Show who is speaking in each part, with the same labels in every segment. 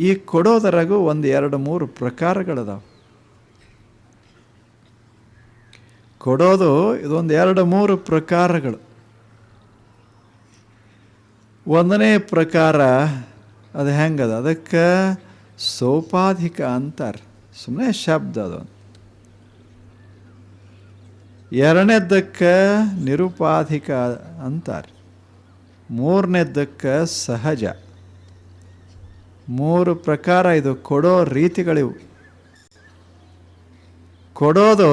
Speaker 1: ಈ ಕೊಡೋದರಾಗೂ ಒಂದು ಎರಡು ಮೂರು ಪ್ರಕಾರಗಳದಾವೆ. ಕೊಡೋದು ಇದೊಂದು ಎರಡು ಮೂರು ಪ್ರಕಾರಗಳು. ಒಂದನೇ ಪ್ರಕಾರ ಅದು ಹೆಂಗದ? ಅದಕ್ಕೆ ಸೋಪಾಧಿಕ ಅಂತಾರೆ. ಸುಮ್ಮನೆ ಶಬ್ದ ಅದು. ಎರಡನೇದ್ದಕ್ಕೆ ನಿರುಪಾಧಿಕ ಅಂತಾರೆ. ಮೂರನೇದ್ದಕ್ಕೆ ಸಹಜ. ಮೂರು ಪ್ರಕಾರ ಇದು ಕೊಡೋ ರೀತಿಗಳಿವು. ಕೊಡೋದು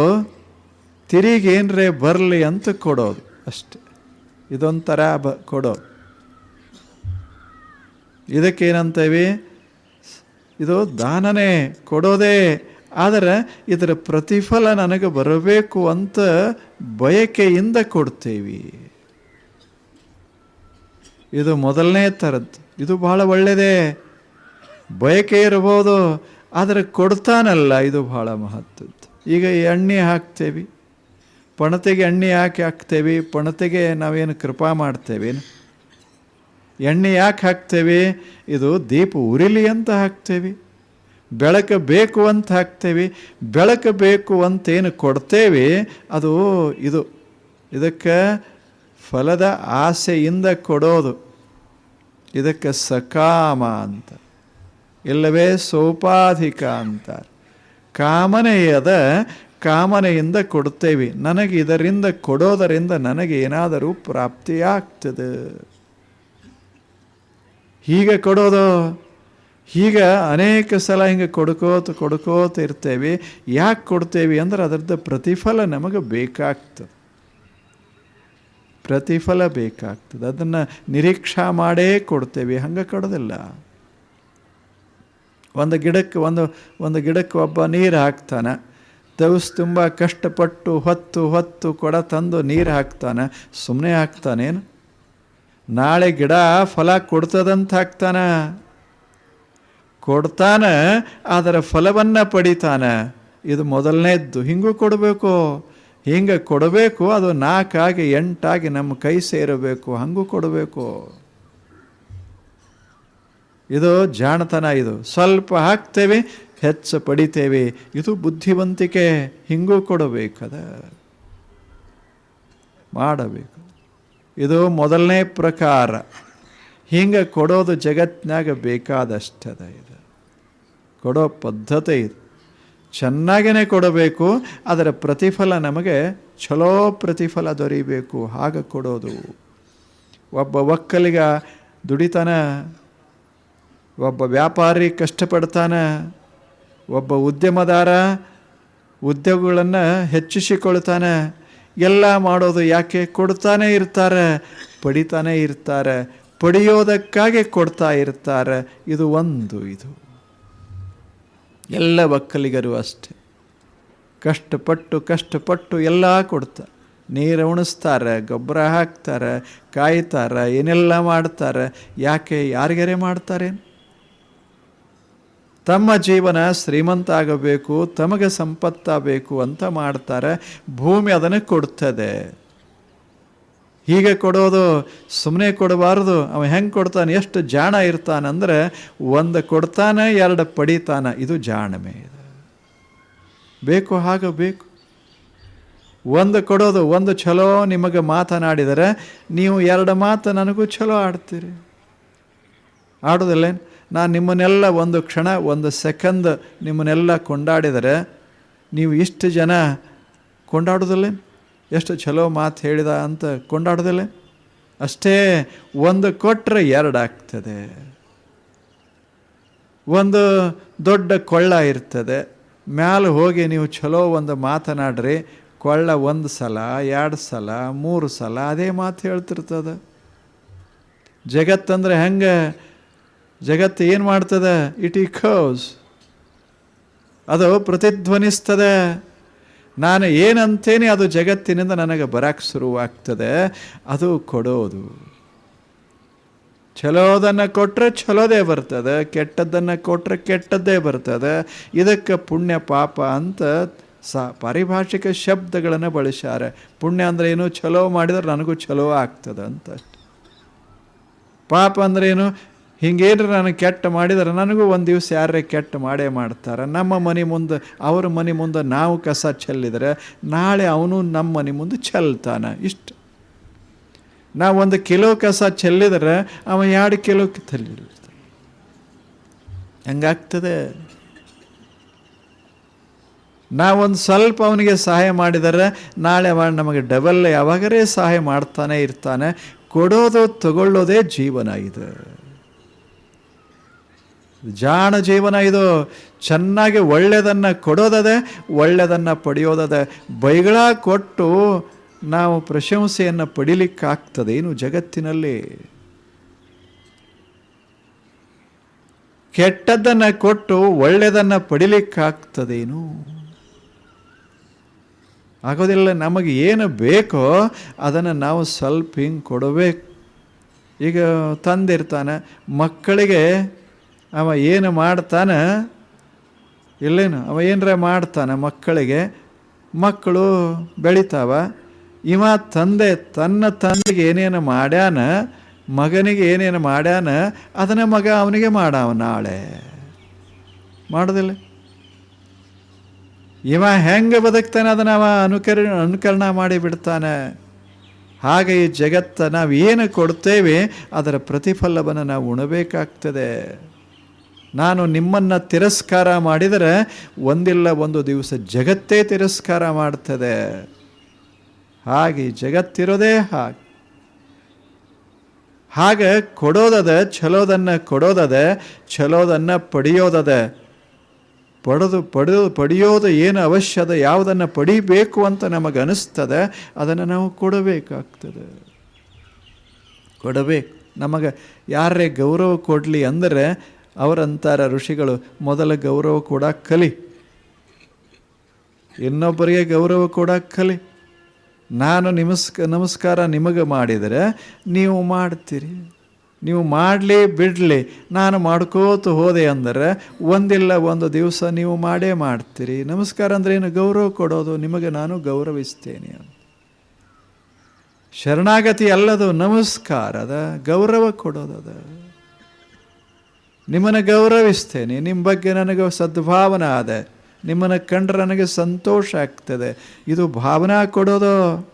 Speaker 1: ತಿರುಗೇನ್ರೆ ಬರಲಿ ಅಂತ ಕೊಡೋದು ಅಷ್ಟೆ. ಇದೊಂಥರ ಬ ಕೊಡೋ ಇದಕ್ಕೇನಂತೇವಿ? ಇದು ದಾನನೇ ಕೊಡೋದೇ. ಆದರೆ ಇದರ ಪ್ರತಿಫಲ ನನಗೆ ಬರಬೇಕು ಅಂತ ಬಯಕೆಯಿಂದ ಕೊಡ್ತೀವಿ. ಇದು ಮೊದಲನೇ ಥರದ್ದು. ಇದು ಬಹಳ ಒಳ್ಳೆಯದೇ. ಬಯಕೆ ಇರ್ಬೋದು ಆದರೆ ಕೊಡ್ತಾನಲ್ಲ, ಇದು ಬಹಳ ಮಹತ್ವದ್ದು. ಈಗ ಎಣ್ಣೆ ಹಾಕ್ತೇವೆ. ಪಣತೆಗೆ ಎಣ್ಣೆ ಯಾಕೆ ಹಾಕ್ತೇವೆ? ಪಣತೆಗೆ ನಾವೇನು ಕೃಪಾ ಮಾಡ್ತೇವೇನು ಎಣ್ಣೆ ಯಾಕೆ ಹಾಕ್ತೇವೆ? ಇದು ದೀಪ ಉರಿಲಿ ಅಂತ ಹಾಕ್ತೇವೆ. ಬೆಳಕು ಬೇಕು ಅಂತ ಹಾಕ್ತೇವೆ. ಬೆಳಕು ಬೇಕು ಅಂತೇನು ಕೊಡ್ತೇವೆ, ಅದು ಇದು. ಇದಕ್ಕೆ ಫಲದ ಆಸೆಯಿಂದ ಕೊಡೋದು. ಇದಕ್ಕೆ ಸಕಾಮ ಅಂತ. ಇಲ್ಲವೇ ಸೋಪಾಧಿಕ ಅಂತಾರೆ ಕಾಮನೆಯದ ಕಾಮನೆಯಿಂದ ಕೊಡ್ತೇವೆ ನನಗೆ ಇದರಿಂದ ಕೊಡೋದರಿಂದ ನನಗೆ ಏನಾದರೂ ಪ್ರಾಪ್ತಿಯಾಗ್ತದೆ. ಹೀಗೆ ಕೊಡೋದು. ಹೀಗೆ ಅನೇಕ ಸಲ ಹಿಂಗೆ ಕೊಡ್ಕೋತ ಕೊಡ್ಕೋತ ಇರ್ತೇವೆ. ಯಾಕೆ ಕೊಡ್ತೇವೆ ಅಂದ್ರೆ ಅದರದ್ದು ಪ್ರತಿಫಲ ನಮಗೆ ಬೇಕಾಗ್ತದೆ. ಪ್ರತಿಫಲ ಬೇಕಾಗ್ತದೆ. ಅದನ್ನು ನಿರೀಕ್ಷಾ ಮಾಡೇ ಕೊಡ್ತೇವೆ. ಹಂಗೆ ಕೊಡೋದಿಲ್ಲ. ಒಂದು ಗಿಡಕ್ಕೆ ಒಂದು ಒಂದು ಗಿಡಕ್ಕೆ ಒಬ್ಬ ನೀರು ಹಾಕ್ತಾನೆ. ದವಸ್ ತುಂಬ ಕಷ್ಟಪಟ್ಟು ಹೊತ್ತು ಹೊತ್ತು ಕೊಡ ತಂದು ನೀರು ಹಾಕ್ತಾನೆ. ಸುಮ್ಮನೆ ಹಾಕ್ತಾನೇನು ನಾಳೆ ಗಿಡ ಫಲ ಕೊಡ್ತದಂತ ಹಾಕ್ತಾನ. ಕೊಡ್ತಾನೆ ಅದರ ಫಲವನ್ನು ಪಡಿತಾನೆ. ಇದು ಮೊದಲನೇದ್ದು. ಹಿಂಗೂ ಕೊಡಬೇಕು. ಹಿಂಗೆ ಕೊಡಬೇಕು, ಅದು ನಾಲ್ಕಾಗಿ ಎಂಟಾಗಿ ನಮ್ಮ ಕೈ ಸೇರಬೇಕು. ಹಂಗೂ ಕೊಡಬೇಕು. ಇದು ಜಾಣತನ ಇದು. ಸ್ವಲ್ಪ ಹಾಕ್ತೇವೆ, ಹೆಚ್ಚು ಪಡಿತೇವೆ. ಇದು ಬುದ್ಧಿವಂತಿಕೆ, ಹಿಂಗೂ ಕೊಡಬೇಕದ, ಮಾಡಬೇಕು. ಇದು ಮೊದಲನೇ ಪ್ರಕಾರ. ಹಿಂಗೆ ಕೊಡೋದು ಜಗತ್ತಿನಾಗ ಬೇಕಾದಷ್ಟದ ಇದು. ಕೊಡೋ ಪದ್ಧತಿ ಇದು. ಚೆನ್ನಾಗೇ ಕೊಡಬೇಕು ಅದರ ಪ್ರತಿಫಲ ನಮಗೆ ಚಲೋ ಪ್ರತಿಫಲ ದೊರೀಬೇಕು. ಹಾಗೆ ಕೊಡೋದು. ಒಬ್ಬ ಒಕ್ಕಲಿಗ ದುಡಿತಾನ ಒಬ್ಬ ವ್ಯಾಪಾರಿ ಕಷ್ಟಪಡ್ತಾನೆ, ಒಬ್ಬ ಉದ್ಯಮದಾರ ಉದ್ಯೋಗಗಳನ್ನು ಹೆಚ್ಚಿಸಿಕೊಳ್ತಾನೆ, ಎಲ್ಲ ಮಾಡೋದು ಯಾಕೆ ಕೊಡ್ತಾನೆ ಇರ್ತಾರೆ, ಪಡಿತಾನೆ ಇರ್ತಾರೆ, ಪಡೆಯೋದಕ್ಕಾಗಿ ಕೊಡ್ತಾ ಇರ್ತಾರೆ. ಇದು ಒಂದು ಇದು. ಎಲ್ಲ ಒಕ್ಕಲಿಗರು ಅಷ್ಟೆ. ಕಷ್ಟಪಟ್ಟು ಕಷ್ಟಪಟ್ಟು ಎಲ್ಲ ಕೊಡ್ತಾ, ನೀರು ಉಣಿಸ್ತಾರೆ, ಗೊಬ್ಬರ ಹಾಕ್ತಾರೆ, ಕಾಯ್ತಾರೆ, ಏನೆಲ್ಲ ಮಾಡ್ತಾರೆ, ಯಾಕೆ ಯಾರಿಗಾರೆ ಮಾಡ್ತಾರೆ? ತಮ್ಮ ಜೀವನ ಶ್ರೀಮಂತ ಆಗಬೇಕು ತಮಗೆ ಸಂಪತ್ತಾಗಬೇಕು ಅಂತ ಮಾಡ್ತಾರೆ. ಭೂಮಿ ಅದನ್ನು ಕೊಡ್ತದೆ. ಹೀಗೆ ಕೊಡೋದು ಸುಮ್ಮನೆ ಕೊಡಬಾರ್ದು. ಅವ ಹೆಂಗೆ ಕೊಡ್ತಾನೆ, ಎಷ್ಟು ಜಾಣ ಇರ್ತಾನಂದರೆ ಒಂದು ಕೊಡ್ತಾನೆ, ಎರಡು ಪಡಿತಾನೆ. ಇದು ಜಾಣಮೆ ಇದು. ಬೇಕು ಹಾಗೆ ಬೇಕು. ಒಂದು ಕೊಡೋದು, ಒಂದು ಚಲೋ ನಿಮಗೆ ಮಾತನಾಡಿದರೆ, ನೀವು ಎರಡು ಮಾತು ನನಗೂ ಚಲೋ ಆಡ್ತೀರಿ. ಆಡೋದಿಲ್ಲೇನು? ನಾನು ನಿಮ್ಮನ್ನೆಲ್ಲ ಒಂದು ಕ್ಷಣ, ಒಂದು ಸೆಕೆಂಡ್ ನಿಮ್ಮನ್ನೆಲ್ಲ ಕೊಂಡಾಡಿದರೆ ನೀವು ಇಷ್ಟು ಜನ ಕೊಂಡಾಡೋದಿಲ್ಲ ಎಷ್ಟು ಚಲೋ ಮಾತು ಹೇಳಿದ ಅಂತ ಕೊಂಡಾಡೋದಿಲ್ಲ ಅಷ್ಟೇ ಒಂದು ಕೊಟ್ಟರೆ ಎರಡಾಗ್ತದೆ ಒಂದು ದೊಡ್ಡ ಕೊಳ್ಳ ಇರ್ತದೆ. ಮ್ಯಾಲೆ ಹೋಗಿ ನೀವು ಚಲೋ ಒಂದು ಮಾತನಾಡ್ರಿ, ಕೊಳ್ಳ ಒಂದು ಸಲ, ಎರಡು ಸಲ, ಮೂರು ಸಲ, ಅದೇ ಮಾತು ಹೇಳ್ತಿರ್ತದೆ. ಜಗತ್ತಂದ್ರೆ ಹೆಂಗೆ? ಜಗತ್ತು ಏನು ಮಾಡ್ತದೆ? ಇಟ್ ಖೋಸ್ ಅದು ಪ್ರತಿಧ್ವನಿಸ್ತದೆ. ನಾನು ಏನಂತೇನೆ ಅದು ಜಗತ್ತಿನಿಂದ ನನಗೆ ಬರಕ್ಕೆ ಶುರುವಾಗ್ತದೆ. ಅದು ಕೊಡೋದು. ಚಲೋದನ್ನು ಕೊಟ್ಟರೆ ಚಲೋದೇ ಬರ್ತದೆ. ಕೆಟ್ಟದ್ದನ್ನು ಕೊಟ್ಟರೆ ಕೆಟ್ಟದ್ದೇ ಬರ್ತದೆ. ಇದಕ್ಕೆ ಪುಣ್ಯ ಪಾಪ ಅಂತ ಸ ಪಾರಿಭಾಷಿಕ ಶಬ್ದಗಳನ್ನು ಬಳಸ್ಯಾರೆ. ಪುಣ್ಯ ಅಂದರೆ ಏನು? ಚಲೋ ಮಾಡಿದರೆ ನನಗೂ ಚಲೋ ಆಗ್ತದೆ ಅಂತ ಪಾಪ ಅಂದ್ರೇನು ಹಿಂಗೇನ್ರ ನಾನು ಕೆಟ್ಟ ಮಾಡಿದ್ರೆ ನನಗೂ ಒಂದು ದಿವಸ ಯಾರೇ ಕೆಟ್ಟ ಮಾಡೇ ಮಾಡ್ತಾರೆ. ನಮ್ಮ ಮನೆ ಮುಂದೆ, ಅವ್ರ ಮನೆ ಮುಂದೆ ನಾವು ಕಸ ಚೆಲ್ಲಿದರೆ ನಾಳೆ ಅವನು ನಮ್ಮ ಮನೆ ಮುಂದೆ ಚೆಲ್ತಾನೆ ಇಷ್ಟು. ನಾವು ಒಂದು ಕಿಲೋ ಕಸ ಚೆಲ್ಲಿದ್ರೆ ಅವ ಎರಡು ಕಿಲೋ ಚೆಲ್ಲಿರ್ತಾನೆ ಹಂಗಾಗ್ತದೆ? ನಾವೊಂದು ಸ್ವಲ್ಪ ಅವನಿಗೆ ಸಹಾಯ ಮಾಡಿದರೆ ನಾಳೆ ಅವ ನಮಗೆ ಡಬಲ್ ಯಾವಾಗರೇ ಸಹಾಯ ಮಾಡ್ತಾನೆ ಇರ್ತಾನೆ. ಕೊಡೋದು, ತಗೊಳ್ಳೋದೇ ಜೀವನ ಇದು. ಜಾಣ ಜೀವನ ಇದು. ಚೆನ್ನಾಗಿ ಒಳ್ಳೆಯದನ್ನು ಕೊಡೋದದೆ ಒಳ್ಳೆಯದನ್ನು ಪಡೆಯೋದದೆ. ಬೈಗಳ ಕೊಟ್ಟು ನಾವು ಪ್ರಶಂಸೆಯನ್ನು ಪಡಿಲಿಕ್ಕಾಗ್ತದೆ ಏನು ಜಗತ್ತಿನಲ್ಲಿ. ಕೆಟ್ಟದ್ದನ್ನು ಕೊಟ್ಟು ಒಳ್ಳೆಯದನ್ನು ಪಡಿಲಿಕ್ಕಾಗ್ತದೇನು ಆಗೋದಿಲ್ಲ, ನಮಗೆ ಏನು ಬೇಕೋ ಅದನ್ನು ನಾವು ಸ್ವಲ್ಪ ಹಿಂಗೆ ಕೊಡಬೇಕು. ಈಗ ತಂದಿರ್ತಾನೆ ಮಕ್ಕಳಿಗೆ ಅವ ಏನು ಮಾಡ್ತಾನೆ? ಇಲ್ಲೇನು, ಅವ ಏನರ ಮಾಡ್ತಾನೆ ಮಕ್ಕಳಿಗೆ? ಮಕ್ಕಳು ಬೆಳಿತಾವ. ಇವ ತಂದೆ, ತನ್ನ ತಂದೆಗೆ ಏನೇನು ಮಾಡ್ಯಾನ, ಮಗನಿಗೆ ಏನೇನು ಮಾಡ್ಯಾನ, ಅದನ್ನು ಮಗ ಅವನಿಗೆ ಮಾಡಾವ ನಾಳೆ. ಮಾಡೋದಿಲ್ಲ. ಇವ ಹೆಂಗೆ ಬದುಕ್ತಾನೆ ಅದನ್ನು ಅವ ಅನುಕರ, ಅನುಕರಣ ಮಾಡಿ ಬಿಡ್ತಾನೆ. ಹಾಗೆ ಈ ಜಗತ್ತ ನಾವು ಏನು ಕೊಡ್ತೇವೆ, ಅದರ ಪ್ರತಿಫಲವನ್ನು ನಾವು ಉಣಬೇಕಾಗ್ತದೆ. ನಾನು ನಿಮ್ಮನ್ನು ತಿರಸ್ಕಾರ ಮಾಡಿದರೆ ಒಂದಿಲ್ಲ ಒಂದು ದಿವಸ ಜಗತ್ತೇ ತಿರಸ್ಕಾರ ಮಾಡ್ತದೆ. ಹಾಗೆ ಜಗತ್ತಿರೋದೇ ಹಾಗೆ. ಹಾಗೆ ಕೊಡೋದದ ಛಲೋದನ್ನು ಕೊಡೋದದೆ ಛಲೋದನ್ನು ಪಡೆಯೋದದೆ. ಪಡೆದು ಪಡೆದು ಪಡೆಯೋದು ಏನು ಅವಶ್ಯದ ಯಾವುದನ್ನು ಪಡಿಬೇಕು ಅಂತ ನಮಗೆ ಅನಿಸ್ತದೆ ಅದನ್ನು ನಾವು ಕೊಡಬೇಕಾಗ್ತದೆ. ಕೊಡಬೇಕು. ನಮಗೆ ಯಾರೇ ಗೌರವ ಕೊಡಲಿ ಅಂದರೆ ಅವರಂತಾರ ಋಷಿಗಳು, ಮೊದಲ ಗೌರವ ಕೂಡ ಕಲಿ. ಇನ್ನೊಬ್ಬರಿಗೆ ಗೌರವ ಕೂಡ ಕಲಿ. ನಾನು ನಿಮಸ್ಕ ನಮಸ್ಕಾರ ನಿಮಗೆ ಮಾಡಿದರೆ ನೀವು ಮಾಡ್ತೀರಿ. ನೀವು ಮಾಡಲಿ ಬಿಡಲಿ, ನಾನು ಮಾಡ್ಕೋತ ಹೋದೆ ಅಂದರೆ ಒಂದಿಲ್ಲ ಒಂದು ದಿವಸ ನೀವು ಮಾಡೇ ಮಾಡ್ತೀರಿ. ನಮಸ್ಕಾರ ಅಂದರೆ ಏನು? ಗೌರವ ಕೊಡೋದು, ನಿಮಗೆ ನಾನು ಗೌರವಿಸ್ತೇನೆ ಅಂತ. ಶರಣಾಗತಿ ಅಲ್ಲದು ನಮಸ್ಕಾರದ, ಗೌರವ ಕೊಡೋದದ ನಿಮ್ಮನ್ನು ಗೌರವಿಸ್ತೇನೆ. ನಿಮ್ಮ ಬಗ್ಗೆ ನನಗೆ ಸದ್ಭಾವನ ಅದ ನಿಮ್ಮನ್ನು ಕಂಡ್ರೆ ನನಗೆ ಸಂತೋಷ ಆಗ್ತದೆ. ಇದು ಭಾವನಾ ಕೊಡೋದು.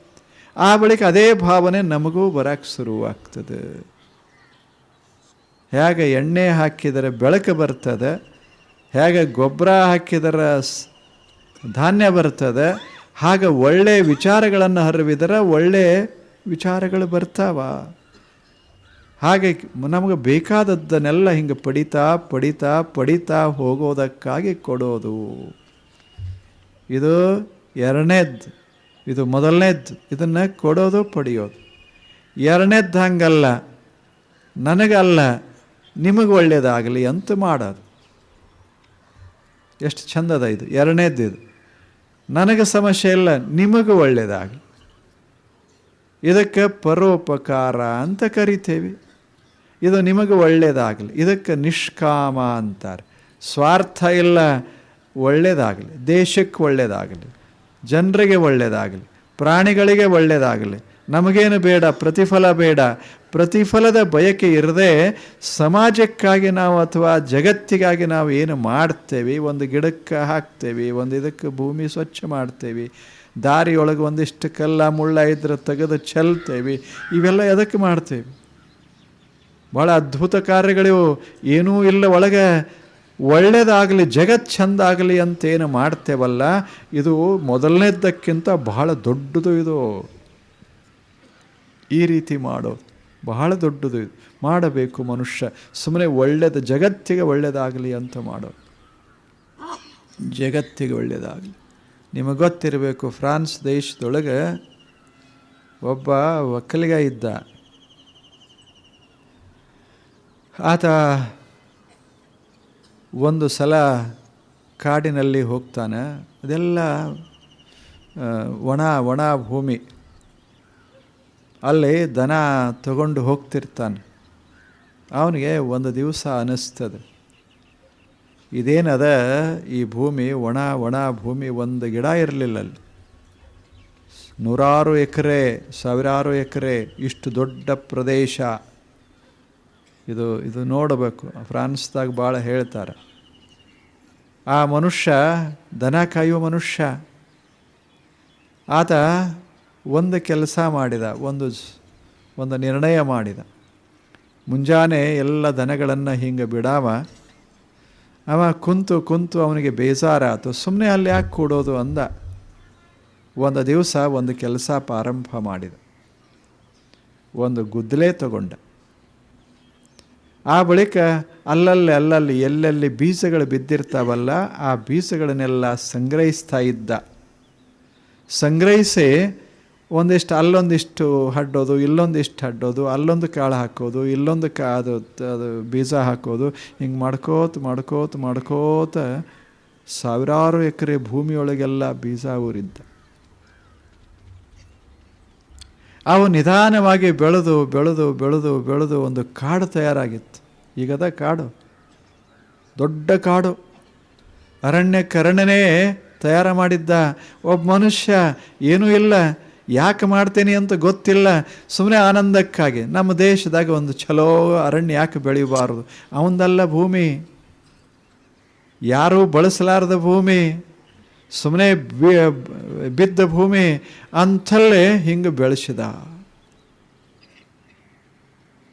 Speaker 1: ಆ ಬಳಿಕ ಅದೇ ಭಾವನೆ ನಮಗೂ ಬರಕ್ಕೆ ಶುರುವಾಗ್ತದೆ. ಹೇಗೆ ಎಣ್ಣೆ ಹಾಕಿದರೆ ಬೆಳಕು ಬರ್ತದೆ. ಹೇಗೆ ಗೊಬ್ಬರ ಹಾಕಿದರೆ ಧಾನ್ಯ ಬರ್ತದೆ. ಹಾಗೆ ಒಳ್ಳೆಯ ವಿಚಾರಗಳನ್ನು ಹರವಿದರೆ ಒಳ್ಳೆಯ ವಿಚಾರಗಳು ಬರ್ತಾವ. ಹಾಗೆ ನಮಗೆ ಬೇಕಾದದ್ದನ್ನೆಲ್ಲ ಹಿಂಗೆ ಪಡಿತಾ ಪಡಿತಾ ಪಡಿತಾ ಹೋಗೋದಕ್ಕಾಗಿ ಕೊಡೋದು. ಇದು ಎರಡನೇದ್ದು, ಇದು ಮೊದಲನೇದ್ದು, ಇದನ್ನು ಕೊಡೋದು, ಪಡೆಯೋದು. ಎರಡನೇದ್ದು ಹಂಗಲ್ಲ, ನನಗಲ್ಲ, ನಿಮಗೆ ಒಳ್ಳೆಯದಾಗಲಿ ಅಂತ ಮಾಡೋದು. ಎಷ್ಟು ಚಂದದ ಇದು, ಎರಡನೇದ್ದು ಇದು. ನನಗೆ ಸಮಸ್ಯೆ ಇಲ್ಲ, ನಿಮಗೆ ಒಳ್ಳೆಯದಾಗಲಿ ಇದಕ್ಕೆ ಪರೋಪಕಾರ ಅಂತ ಕರಿತೇವೆ. ಇದು ನಿಮಗೆ ಒಳ್ಳೆಯದಾಗಲಿ ಇದಕ್ಕೆ ನಿಷ್ಕಾಮ ಅಂತಾರೆ. ಸ್ವಾರ್ಥ ಇಲ್ಲ ಒಳ್ಳೆಯದಾಗಲಿ ದೇಶಕ್ಕೆ ಒಳ್ಳೆಯದಾಗಲಿ ಜನರಿಗೆ ಒಳ್ಳೆಯದಾಗಲಿ ಪ್ರಾಣಿಗಳಿಗೆ ಒಳ್ಳೆಯದಾಗಲಿ ನಮಗೇನು ಬೇಡ? ಪ್ರತಿಫಲ ಬೇಡ. ಪ್ರತಿಫಲದ ಬಯಕೆ ಇರದೆ ಸಮಾಜಕ್ಕಾಗಿ ನಾವು ಅಥವಾ ಜಗತ್ತಿಗಾಗಿ ನಾವು ಏನು ಮಾಡ್ತೇವೆ? ಒಂದು ಗಿಡಕ್ಕೆ ಹಾಕ್ತೇವೆ, ಒಂದು ಇದಕ್ಕೆ ಭೂಮಿ ಸ್ವಚ್ಛ ಮಾಡ್ತೇವೆ, ದಾರಿಯೊಳಗೆ ಒಂದಿಷ್ಟು ಕಲ್ಲ ಮುಳ್ಳ ಇದ್ರೆ ತೆಗೆದು ಚೆಲ್ತೇವೆ, ಇವೆಲ್ಲ ಎದಕ್ಕೆ ಮಾಡ್ತೇವೆ? ಭಾಳ ಅದ್ಭುತ ಕಾರ್ಯಗಳಿವು. ಏನೂ ಇಲ್ಲ ಒಳಗೆ. ಒಳ್ಳೆಯದಾಗಲಿ ಜಗತ್ ಚೆಂದ ಆಗಲಿ ಅಂತೇನು ಮಾಡ್ತೇವಲ್ಲ, ಇದು ಮೊದಲನೇದ್ದಕ್ಕಿಂತ ಬಹಳ ದೊಡ್ಡದು ಇದು. ಈ ರೀತಿ ಮಾಡೋ, ಬಹಳ ದೊಡ್ಡದು ಇದು. ಮಾಡಬೇಕು ಮನುಷ್ಯ. ಸುಮ್ಮನೆ ಒಳ್ಳೆಯದು ಜಗತ್ತಿಗೆ ಒಳ್ಳೆಯದಾಗಲಿ ಅಂತ ಮಾಡೋ. ಜಗತ್ತಿಗೆ ಒಳ್ಳೆಯದಾಗಲಿ ನಿಮಗೆ ಗೊತ್ತಿರಬೇಕು, ಫ್ರಾನ್ಸ್ ದೇಶದೊಳಗೆ ಒಬ್ಬ ಒಕ್ಕಲಿಗ ಇದ್ದ. ಆತ ಒಂದು ಸಲ ಕಾಡಿನಲ್ಲಿ ಹೋಗ್ತಾನೆ. ಅದೆಲ್ಲ ಒಣ ಒಣ ಭೂಮಿ. ಅಲ್ಲಿ ದನ ತಗೊಂಡು ಹೋಗ್ತಿರ್ತಾನೆ. ಅವನಿಗೆ ಒಂದು ದಿವಸ ಅನ್ನಿಸ್ತದೆ ಇದೇನದ, ಈ ಭೂಮಿ, ಒಣ ಒಣ ಭೂಮಿ, ಒಂದು ಗಿಡ ಇರಲಿಲ್ಲ ಅಲ್ಲಿ. ನೂರಾರು ಎಕರೆ, ಸಾವಿರಾರು ಎಕರೆ, ಇಷ್ಟು ದೊಡ್ಡ ಪ್ರದೇಶ. ಇದು ಇದು ನೋಡಬೇಕು. ಫ್ರಾನ್ಸ್ದಾಗ ಭಾಳ ಹೇಳ್ತಾರೆ. ಆ ಮನುಷ್ಯ, ದನ ಕಾಯುವ ಮನುಷ್ಯ, ಆತ ಒಂದು ಕೆಲಸ ಮಾಡಿದ, ಒಂದು ಒಂದು ನಿರ್ಣಯ ಮಾಡಿದ. ಮುಂಜಾನೆ ಎಲ್ಲ ದನಗಳನ್ನು ಹಿಂಗೆ ಬಿಡಾವ. ಅವ ಕುಂತು ಕುಂತು ಅವನಿಗೆ ಬೇಜಾರಾತು. ಸುಮ್ಮನೆ ಅಲ್ಲಿ ಯಾಕೆ ಕೂಡೋದು ಅಂದ. ಒಂದು ದಿವಸ ಒಂದು ಕೆಲಸ ಪ್ರಾರಂಭ ಮಾಡಿದ. ಒಂದು ಗುದ್ದಲೆ ತಗೊಂಡ. ಆ ಬಳಿಕ ಅಲ್ಲಲ್ಲಿ ಅಲ್ಲಲ್ಲಿ ಎಲ್ಲೆಲ್ಲಿ ಬೀಜಗಳು ಬಿದ್ದಿರ್ತಾವಲ್ಲ, ಆ ಬೀಜಗಳನ್ನೆಲ್ಲ ಸಂಗ್ರಹಿಸ್ತಾ ಇದ್ದ. ಸಂಗ್ರಹಿಸಿ ಒಂದಿಷ್ಟು, ಅಲ್ಲೊಂದಿಷ್ಟು ಹಡ್ಡೋದು, ಇಲ್ಲೊಂದಿಷ್ಟು ಹಡ್ಡೋದು, ಅಲ್ಲೊಂದು ಕಾಳು ಹಾಕೋದು, ಇಲ್ಲೊಂದು ಕಾ ಅದು ಅದು ಬೀಜ ಹಾಕೋದು, ಹಿಂಗೆ ಮಾಡ್ಕೋತ ಮಾಡ್ಕೋತ ಮಾಡ್ಕೋತ ಸಾವಿರಾರು ಎಕರೆ ಭೂಮಿಯೊಳಗೆಲ್ಲ ಬೀಜ ಊರಿದ್ದ. ಅವು ನಿಧಾನವಾಗಿ ಬೆಳೆದು ಬೆಳೆದು ಬೆಳೆದು ಬೆಳೆದು ಒಂದು ಕಾಡು ತಯಾರಾಗಿತ್ತು. ಈಗದ ಕಾಡು. ದೊಡ್ಡ ಕಾಡು. ಅರಣ್ಯಕರಣನೇ ತಯಾರು ಮಾಡಿದ್ದ ಒಬ್ಬ ಮನುಷ್ಯ, ಏನೂ ಇಲ್ಲ, ಯಾಕೆ ಮಾಡ್ತೇನೆ ಅಂತ ಗೊತ್ತಿಲ್ಲ. ಸುಮ್ಮನೆ ಆನಂದಕ್ಕಾಗಿ. ನಮ್ಮ ದೇಶದಾಗ ಒಂದು ಚಲೋ ಅರಣ್ಯ ಯಾಕೆ ಬೆಳೆಯಬಾರದು? ಅವಂದಲ್ಲ ಭೂಮಿ. ಯಾರೂ ಬಳಸಲಾರದ ಭೂಮಿ. ಸುಮ್ಮನೆ ಬಿದ್ದ ಭೂಮಿ. ಅಂಥಲ್ಲೇ ಹಿಂಗೆ ಬೆಳೆಸಿದ.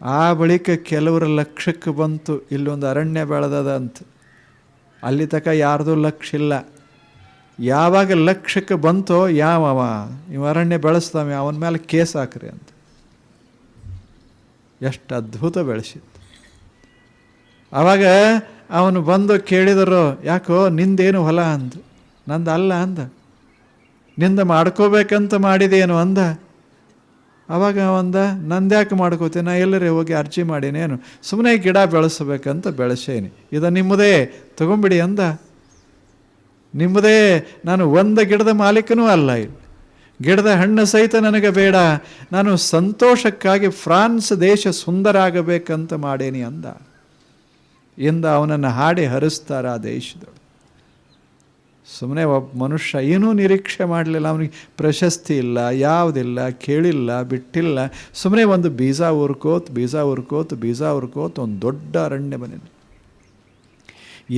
Speaker 1: ಆ ಬಳಿಕ ಕೆಲವರ ಲಕ್ಷಕ್ಕೆ ಬಂತು. ಇಲ್ಲೊಂದು ಅರಣ್ಯ ಬೆಳೆದದ ಅಂತ. ಅಲ್ಲಿ ತಕ ಯಾರ್ದು ಲಕ್ಷ ಇಲ್ಲ. ಯಾವಾಗ ಲಕ್ಷ್ಯಕ್ಕೆ ಬಂತೋ ಯಾವವ ಇವ ಅರಣ್ಯ ಬೆಳೆಸ್ತಾವೆ ಅವನ ಮೇಲೆ ಕೇಸ್ ಹಾಕ್ರಿ ಅಂತ. ಎಷ್ಟು ಅದ್ಭುತ ಬೆಳೆಸಿತ್ತು. ಆವಾಗ ಅವನು ಬಂದು ಕೇಳಿದರು, ಯಾಕೋ ನಿಂದೇನು ಹೊಲ ಅಂದ? ನಂದು ಅಲ್ಲ ಅಂದ. ನಿಂದ ಮಾಡ್ಕೋಬೇಕಂತ ಮಾಡಿದೇನು ಅಂದ? ಅವಾಗ ಒಂದ ನಂದ್ಯಾಕೆ ಮಾಡ್ಕೋತೀನಿ ನಾ ಎಲ್ಲರೇ ಹೋಗಿ ಅರ್ಜಿ ಮಾಡೀನೇನು ಸುಮ್ಮನೆ ಗಿಡ ಬೆಳೆಸಬೇಕಂತ ಬೆಳೆಸೇನಿ. ಇದು ನಿಮ್ಮದೇ, ತಗೊಂಬಿಡಿ ಅಂದ. ನಿಮ್ಮದೇ, ನಾನು ಒಂದು ಗಿಡದ ಮಾಲೀಕನೂ ಅಲ್ಲ ಇಲ್ಲಿ. ಗಿಡದ ಹಣ್ಣು ಸಹಿತ ನನಗೆ ಬೇಡ. ನಾನು ಸಂತೋಷಕ್ಕಾಗಿ ಫ್ರಾನ್ಸ್ ದೇಶ ಸುಂದರ ಆಗಬೇಕಂತ ಮಾಡೇನಿ ಅಂದ. ಇಂದ ಅವನನ್ನು ಹಾಡಿ ಹರಿಸ್ತಾರ ಆ ದೇಶದಳು ಸುಮ್ಮನೆ ಒಬ್ಬ ಮನುಷ್ಯ ಏನೂ ನಿರೀಕ್ಷೆ ಮಾಡಲಿಲ್ಲ, ಅವನಿಗೆ ಪ್ರಶಸ್ತಿ ಇಲ್ಲ, ಯಾವುದಿಲ್ಲ, ಕೇಳಿಲ್ಲ, ಬಿಟ್ಟಿಲ್ಲ. ಸುಮ್ಮನೆ ಒಂದು ಬೀಜ ಉರ್ಕೋತ್ ಬೀಜ ಉರ್ಕೋತ್ ಬೀಜ ಉರ್ಕೋತ್ ಒಂದು ದೊಡ್ಡ ಅರಣ್ಯ ಬನ್ನಿ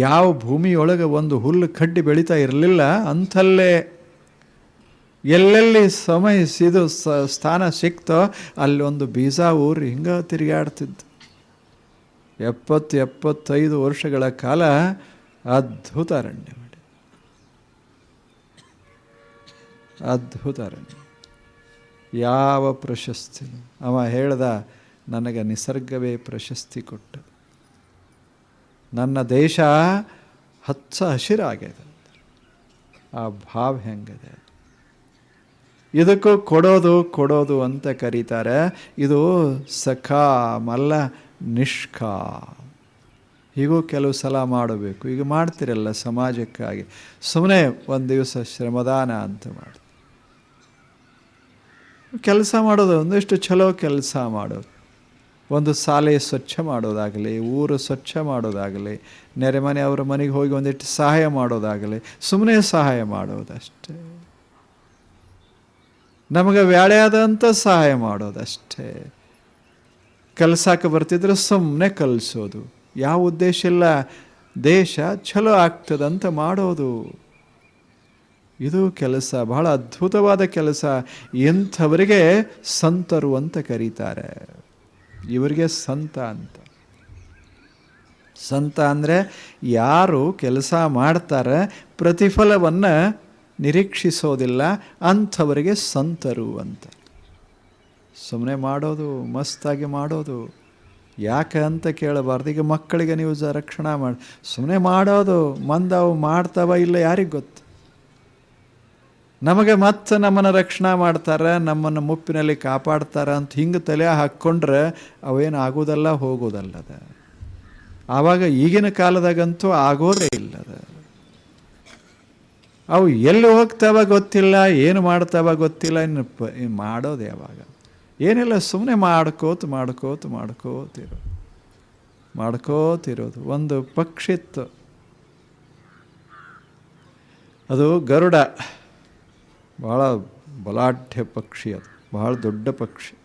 Speaker 1: ಯಾವ ಭೂಮಿಯೊಳಗೆ ಒಂದು ಹುಲ್ಲು ಕಡ್ಡಿ ಬೆಳೀತಾ ಇರಲಿಲ್ಲ, ಅಂಥಲ್ಲೇ ಎಲ್ಲೆಲ್ಲಿ ಸಮಯ ಸಿದು ಸ್ಥಾನ ಸಿಕ್ತೋ, ಅಲ್ಲಿ ಒಂದು ಬೀಜ ಊರಿ ಹಿಂಗೆ ತಿರುಗಾಡ್ತಿದ್ದು ಎಪ್ಪತ್ತು ಎಪ್ಪತ್ತೈದು ವರ್ಷಗಳ ಕಾಲ ಅದ್ಭುತ ಅರಣ್ಯ ಮಾಡಿ ಅದ್ಭುತ ಅರಣ್ಯ. ಯಾವ ಪ್ರಶಸ್ತಿ? ಅವ ಹೇಳ್ದ, ನನಗೆ ನಿಸರ್ಗವೇ ಪ್ರಶಸ್ತಿ ಕೊಟ್ಟ. ನನ್ನ ದೇಶ ಹಚ್ಚ ಹಸಿರಾಗಿದೆ ಆ ಭಾವ ಹೆಂಗಿದೆ? ಇದಕ್ಕೂ ಕೊಡೋದು ಕೊಡೋದು ಅಂತ ಕರೀತಾರೆ. ಇದು ಸಖಾ ಮಲ್ಲ ನಿಷ್ಕಾ ಹೀಗೂ ಕೆಲವು ಸಲ ಮಾಡಬೇಕು. ಈಗ ಮಾಡ್ತಿರಲ್ಲ ಸಮಾಜಕ್ಕಾಗಿ. ಸುಮ್ಮನೆ ಒಂದು ದಿವಸ ಶ್ರಮದಾನ ಅಂತ ಮಾಡಿ ಕೆಲಸ ಮಾಡೋದು ಒಂದಿಷ್ಟು ಚಲೋ ಕೆಲಸ ಮಾಡೋದು. ಒಂದು ಶಾಲೆ ಸ್ವಚ್ಛ ಮಾಡೋದಾಗಲಿ, ಊರು ಸ್ವಚ್ಛ ಮಾಡೋದಾಗಲಿ ನೆರೆಮನೆ ಅವರ ಮನೆಗೆ ಹೋಗಿ ಒಂದಿಷ್ಟು ಸಹಾಯ ಮಾಡೋದಾಗಲಿ ಸುಮ್ಮನೆ ಸಹಾಯ ಮಾಡೋದಷ್ಟೇ. ನಮಗೆ ವ್ಯಾಳೆಯಾದಂಥ ಸಹಾಯ ಮಾಡೋದಷ್ಟೇ. ಕೆಲಸಕ್ಕೆ ಬರ್ತಿದ್ರೆ ಸುಮ್ಮನೆ ಕಲಿಸೋದು. ಯಾವ ಉದ್ದೇಶ ಇಲ್ಲ. ದೇಶ ಚಲೋ ಆಗ್ತದಂತ ಮಾಡೋದು. ಇದು ಕೆಲಸ, ಬಹಳ ಅದ್ಭುತವಾದ ಕೆಲಸ. ಎಂಥವರಿಗೆ ಸಂತರು ಅಂತ ಕರೀತಾರೆ. ಇವರಿಗೆ ಸಂತ ಅಂತ. ಸಂತ ಅಂದರೆ ಯಾರು ಕೆಲಸ ಮಾಡ್ತಾರೆ, ಪ್ರತಿಫಲವನ್ನು ನಿರೀಕ್ಷಿಸೋದಿಲ್ಲ, ಅಂಥವರಿಗೆ ಸಂತರು ಅಂತ. ಸುಮ್ಮನೆ ಮಾಡೋದು, ಮಸ್ತಾಗಿ ಮಾಡೋದು. ಯಾಕೆ ಅಂತ ಕೇಳಬಾರ್ದು. ಈಗ ಮಕ್ಕಳಿಗೆ ನೀವು ರಕ್ಷಣಾ ಮಾಡಿ ಸುಮ್ಮನೆ ಮಾಡೋದು, ಮಂದವು ಮಾಡ್ತಾವ ಇಲ್ಲ ಯಾರಿಗೆ ಗೊತ್ತು? ನಮಗೆ ಮತ್ತೆ ನಮ್ಮನ್ನು ರಕ್ಷಣೆ ಮಾಡ್ತಾರೆ, ನಮ್ಮನ್ನು ಮುಪ್ಪಿನಲ್ಲಿ ಕಾಪಾಡ್ತಾರೆ ಅಂತ ಹಿಂಗೆ ತಲೆ ಹಾಕ್ಕೊಂಡ್ರೆ ಅವೇನು ಆಗೋದಲ್ಲ, ಹೋಗೋದಲ್ಲದ. ಆವಾಗ ಈಗಿನ ಕಾಲದಾಗಂತೂ ಆಗೋದೇ ಇಲ್ಲದ. ಅವು ಎಲ್ಲಿ ಹೋಗ್ತಾವ ಗೊತ್ತಿಲ್ಲ, ಏನು ಮಾಡ್ತಾವ ಗೊತ್ತಿಲ್ಲ, ಇನ್ನು ಪ ಮಾಡೋದು ಯಾವಾಗ ಏನಿಲ್ಲ ಸುಮ್ಮನೆ ಮಾಡ್ಕೋತು ಮಾಡ್ಕೋತು ಮಾಡ್ಕೋತಿರೋ ಮಾಡ್ಕೋತಿರೋದು ಒಂದು ಪಕ್ಷಿತ್ತು. ಅದು ಗರುಡ. ಭಾಳ ಬಲಾಢ್ಯ ಪಕ್ಷಿ ಅದು ಭಾಳ ದೊಡ್ಡ ಪಕ್ಷಿ.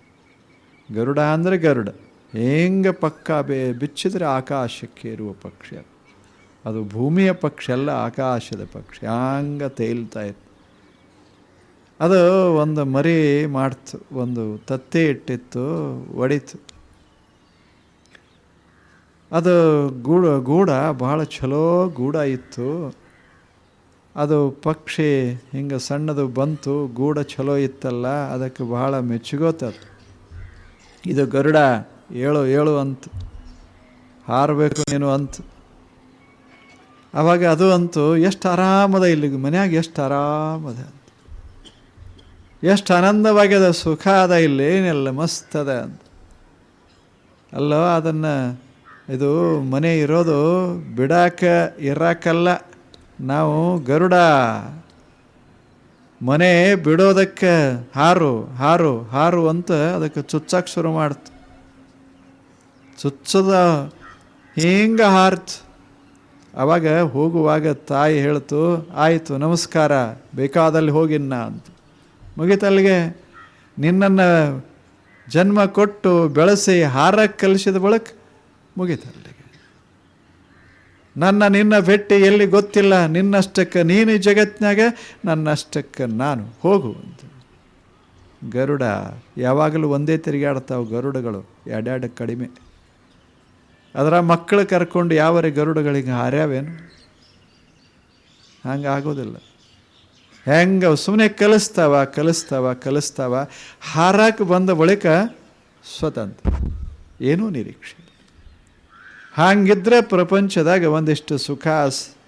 Speaker 1: ಗರುಡ ಅಂದರೆ ಗರುಡ. ಹೆಂಗೆ ಪಕ್ಕ ಬೇ, ಬಿಚ್ಚಿದ್ರೆ ಆಕಾಶಕ್ಕೆ ಇರುವ ಪಕ್ಷಿ ಅದು. ಅದು ಭೂಮಿಯ ಪಕ್ಷಿ ಅಲ್ಲ, ಆಕಾಶದ ಪಕ್ಷಿ. ಹಂಗೆ ತೇಲ್ತಾ ಇತ್ತು. ಅದು ಒಂದು ಮರಿ ಮಾಡ್ತು, ಒಂದು ತತ್ತೆ ಇಟ್ಟಿತ್ತು, ಒಡಿತು. ಅದು ಗೂಡ ಗೂಡ ಭಾಳ ಚಲೋ ಗೂಡ ಇತ್ತು. ಅದು ಪಕ್ಷಿ ಹಿಂಗೆ ಸಣ್ಣದು ಬಂತು, ಗೂಡ ಚಲೋ ಇತ್ತಲ್ಲ, ಅದಕ್ಕೆ ಬಹಳ ಮೆಚ್ಚುಗೋತದು. ಇದು ಗರುಡ, ಏಳು ಏಳು ಅಂತ. ಹಾರಬೇಕು ನೀನು ಅಂತ. ಅವಾಗ ಅದು ಅಂತೂ ಎಷ್ಟು ಆರಾಮದ ಇಲ್ಲಿ ಮನ್ಯಾಗ ಎಷ್ಟು ಆರಾಮದ ಎಷ್ಟು ಆನಂದವಾಗ್ಯದ ಸುಖ ಅದ ಇಲ್ಲಿ ಏನಿಲ್ಲ ಮಸ್ತ್ ಅದ ಅಂತ. ಅಲ್ಲೋ, ಅದನ್ನು ಇದು ಮನೆ ಇರೋದು ಬಿಡಾಕ, ಇರಾಕಲ್ಲ. ನಾವು ಗರುಡ. ಮನೆ ಬಿಡೋದಕ್ಕೆ ಹಾರು ಹಾರು ಹಾರು ಅಂತ ಅದಕ್ಕೆ ಚುಚ್ಚಕ್ಕೆ ಶುರು ಮಾಡ್ತು. ಚುಚ್ಚದ ಹಿಂಗೆ ಹಾರ್ತು. ಅವಾಗ ಹೋಗುವಾಗ ತಾಯಿ ಹೇಳ್ತು, ಆಯಿತು, ನಮಸ್ಕಾರ, ಬೇಕಾದಲ್ಲಿ ಹೋಗಿನ್ನ ಅಂತ. ಮುಗಿತಲ್ಲಿಗೆ ನಿನ್ನನ್ನು ಜನ್ಮ ಕೊಟ್ಟು ಬೆಳೆಸಿ ಹಾರಕ್ಕೆ ಕಲಿಸಿದ ಬಳಕ ಮುಗಿತಲ್ಲಿಗೆ. ನನ್ನ ನಿನ್ನ ಭೆಟ್ಟಿ ಎಲ್ಲಿ ಗೊತ್ತಿಲ್ಲ? ನಿನ್ನಷ್ಟಕ್ಕೆ ನೀನು ಜಗತ್ತಿನಾಗ, ನನ್ನಷ್ಟಕ್ಕೆ ನಾನು ಹೋಗು ಅಂತ. ಗರುಡ, ಯಾವಾಗಲೂ ಒಂದೇ ತಿರುಗಾಡ್ತಾವೆ ಗರುಡಗಳು ಎರಡೆರಡು ಕಡಿಮೆ. ಅದರ ಮಕ್ಕಳು ಕರ್ಕೊಂಡು ಯಾವರೆ ಗರುಡಗಳಿಗೆ ಹಾರ್ಯಾವೇನು? ಹಂಗೆ ಆಗೋದಿಲ್ಲ. ಹೆಂಗೆ ಸುಮ್ಮನೆ ಕಲಿಸ್ತಾವ ಕಲಿಸ್ತಾವ ಕಲಿಸ್ತಾವ ಹಾರಕ್ಕೆ ಬಂದ ಬಳಿಕ ಸ್ವತಂತ್ರ. ಏನೂ ನಿರೀಕ್ಷೆ. ಹಾಗಿದ್ರೆ ಪ್ರಪಂಚದಾಗ ಒಂದಿಷ್ಟು ಸುಖ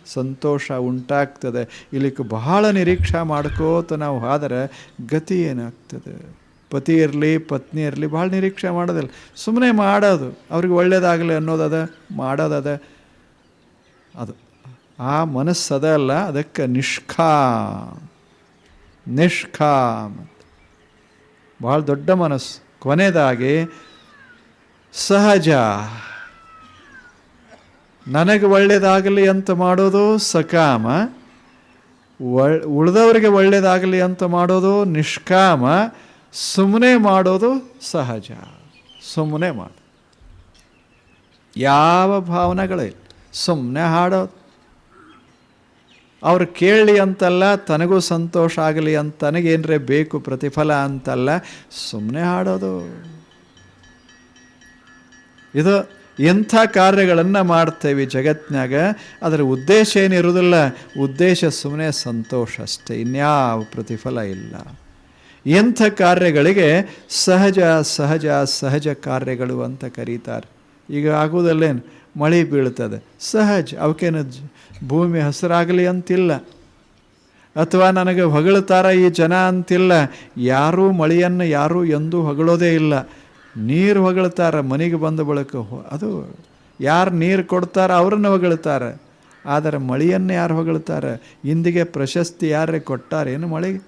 Speaker 1: ಸಂತೋಷ ಉಂಟಾಗ್ತದೆ. ಇಲ್ಲಿಕ್ಕೆ ಬಹಳ ನಿರೀಕ್ಷೆ ಮಾಡ್ಕೋತ ನಾವು ಆದರೆ ಗತಿ ಏನಾಗ್ತದೆ? ಪತಿ ಇರಲಿ, ಪತ್ನಿ ಇರಲಿ ಭಾಳ ನಿರೀಕ್ಷೆ ಮಾಡೋದಿಲ್ಲ. ಸುಮ್ಮನೆ ಮಾಡೋದು. ಅವ್ರಿಗೆ ಒಳ್ಳೇದಾಗಲಿ ಅನ್ನೋದದ ಮಾಡೋದದ ಅದು. ಆ ಮನಸ್ಸದ ಅಲ್ಲ, ಅದಕ್ಕೆ ನಿಷ್ಕಾಮ್. ನಿಷ್ಕಾಮ್ ಭಾಳ ದೊಡ್ಡ ಮನಸ್ಸು. ಕೊನೆಯದಾಗಿ ಸಹಜ. ನನಗೆ ಒಳ್ಳೆಯದಾಗಲಿ ಅಂತ ಮಾಡೋದು ಸಕಾಮ ಉಳಿದವರಿಗೆ ಒಳ್ಳೆಯದಾಗಲಿ ಅಂತ ಮಾಡೋದು ನಿಷ್ಕಾಮ ಸುಮ್ಮನೆ ಮಾಡೋದು ಸಹಜ. ಸುಮ್ಮನೆ ಮಾಡು, ಯಾವ ಭಾವನೆಗಳಿಲ್ಲ ಸುಮ್ಮನೆ ಹಾಡೋದು. ಅವ್ರು ಕೇಳಲಿ ಅಂತಲ್ಲ, ತನಗೂ ಸಂತೋಷ ಆಗಲಿ ಅಂತ ತನಗೇನರೇ ಬೇಕು ಪ್ರತಿಫಲ ಅಂತಲ್ಲ ಸುಮ್ಮನೆ ಹಾಡೋದು. ಇದು ಎಂಥ ಕಾರ್ಯಗಳನ್ನು ಮಾಡ್ತೇವೆ ಜಗತ್ತಿನಾಗ ಅದರ ಉದ್ದೇಶ ಏನಿರುವುದಿಲ್ಲ ಉದ್ದೇಶ ಸುಮ್ಮನೆ ಸಂತೋಷ ಅಷ್ಟೇ, ಇನ್ಯಾವ ಪ್ರತಿಫಲ ಇಲ್ಲ. ಎಂಥ ಕಾರ್ಯಗಳಿಗೆ ಸಹಜ ಸಹಜ ಸಹಜ ಕಾರ್ಯಗಳು ಅಂತ ಕರೀತಾರೆ. ಈಗ ಆಗುವುದಲ್ಲೇನು? ಮಳೆ ಬೀಳ್ತದೆ. ಸಹಜ ಅವಕ್ಕೇನು ಭೂಮಿ ಹಸಿರಾಗಲಿ ಅಂತಿಲ್ಲ. ಅಥವಾ ನನಗೆ ಹೊಗಳುತ್ತಾರ ಈ ಜನ ಅಂತಿಲ್ಲ. ಯಾರೂ ಮಳೆಯನ್ನು ಯಾರೂ ಎಂದೂ ಹೊಗಳೋದೇ ಇಲ್ಲ. ನೀರು ಹೊಗಳ್ತಾರೆ, ಮನೆಗೆ ಬಂದ ಬಳಿಕ ಅದು ಯಾರು ನೀರು ಕೊಡ್ತಾರೆ ಅವ್ರನ್ನ ಹೊಗಳ್ತಾರೆ. ಆದರೆ ಮಳೆಯನ್ನು ಯಾರು ಹೊಗಳ್ತಾರೆ? ಇಂದಿಗೆ ಪ್ರಶಸ್ತಿ ಯಾರೇ ಕೊಟ್ಟಾರೆ? ಏನು ಮಳೆಗೆ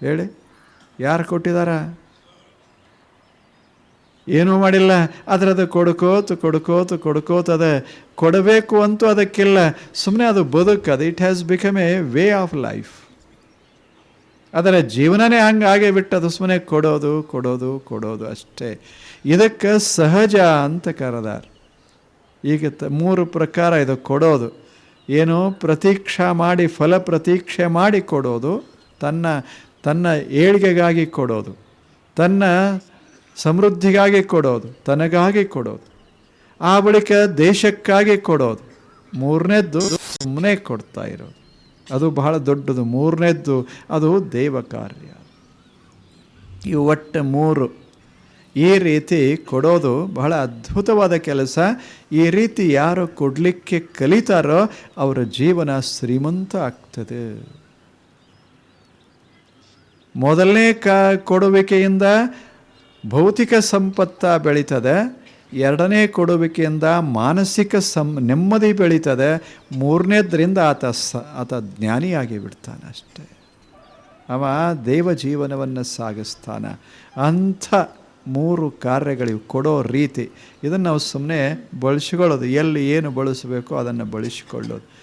Speaker 1: ಹೇಳಿ, ಯಾರು ಕೊಟ್ಟಿದಾರ? ಏನೂ ಮಾಡಿಲ್ಲ. ಅದರದು ಕೊಡ್ಕೋತು ಕೊಡ್ಕೋತು ಕೊಡ್ಕೋತದ ಕೊಡಬೇಕು ಅಂತೂ ಅದಕ್ಕಿಲ್ಲ. ಸುಮ್ಮನೆ ಅದು ಬದುಕದು it has become a way of life ಅದರ ಜೀವನನೇ ಹಂಗೆ ಹಾಗೆ ಬಿಟ್ಟದು ಸುಮ್ಮನೆ ಕೊಡೋದು ಕೊಡೋದು ಕೊಡೋದು ಅಷ್ಟೇ. ಇದಕ್ಕೆ ಸಹಜ ಅಂತ ಕರೆದಾರ. ಈಗ ತ, ಮೂರು ಪ್ರಕಾರ ಇದು ಕೊಡೋದು. ಏನು ಪ್ರತೀಕ್ಷಾ ಮಾಡಿ, ಫಲ ಪ್ರತೀಕ್ಷೆ ಮಾಡಿ ಕೊಡೋದು, ತನ್ನ ತನ್ನ ಏಳಿಗೆಗಾಗಿ ಕೊಡೋದು, ತನ್ನ ಸಮೃದ್ಧಿಗಾಗಿ ಕೊಡೋದು, ತನಗಾಗಿ ಕೊಡೋದು, ಆ ಬಳಿಕ ದೇಶಕ್ಕಾಗಿ ಕೊಡೋದು, ಮೂರನೇದ್ದು ಸುಮ್ಮನೆ ಕೊಡ್ತಾ ಇರೋದು. ಅದು ಬಹಳ ದೊಡ್ಡದು, ಮೂರನೇದ್ದು ಅದು ದೇವ ಕಾರ್ಯ. ಇವು ಒಟ್ಟು ಮೂರು ಈ ರೀತಿ ಕೊಡೋದು ಬಹಳ ಅದ್ಭುತವಾದ ಕೆಲಸ. ಈ ರೀತಿ ಯಾರು ಕೊಡಲಿಕ್ಕೆ ಕಲಿತಾರೋ ಅವರ ಜೀವನ ಶ್ರೀಮಂತ ಆಗ್ತದೆ. ಮೊದಲನೇ ಕ ಕೊಡುವಿಕೆಯಿಂದ ಭೌತಿಕ ಸಂಪತ್ತ ಬೆಳೀತದೆ. ಎರಡನೇ ಕೊಡುವಿಕೆಯಿಂದ ಮಾನಸಿಕ ಸಂ, ನೆಮ್ಮದಿ ಬೆಳೀತದೆ. ಮೂರನೇದ್ರಿಂದ ಆತ ಸ, ಆತ ಜ್ಞಾನಿಯಾಗಿ ಬಿಡ್ತಾನೆ ಅಷ್ಟೇ. ಅವ ದೇವ ಜೀವನವನ್ನು ಸಾಗಿಸ್ತಾನೆ. ಅಂಥ ಮೂರು ಕಾರ್ಯಗಳಿವು ಕೊಡೋ ರೀತಿ. ಇದನ್ನು ನಾವು ಸುಮ್ಮನೆ ಬಳಸಿಕೊಳ್ಳೋದು. ಎಲ್ಲಿ ಏನು ಬಳಸಬೇಕೋ ಅದನ್ನು ಬಳಸಿಕೊಳ್ಳೋದು.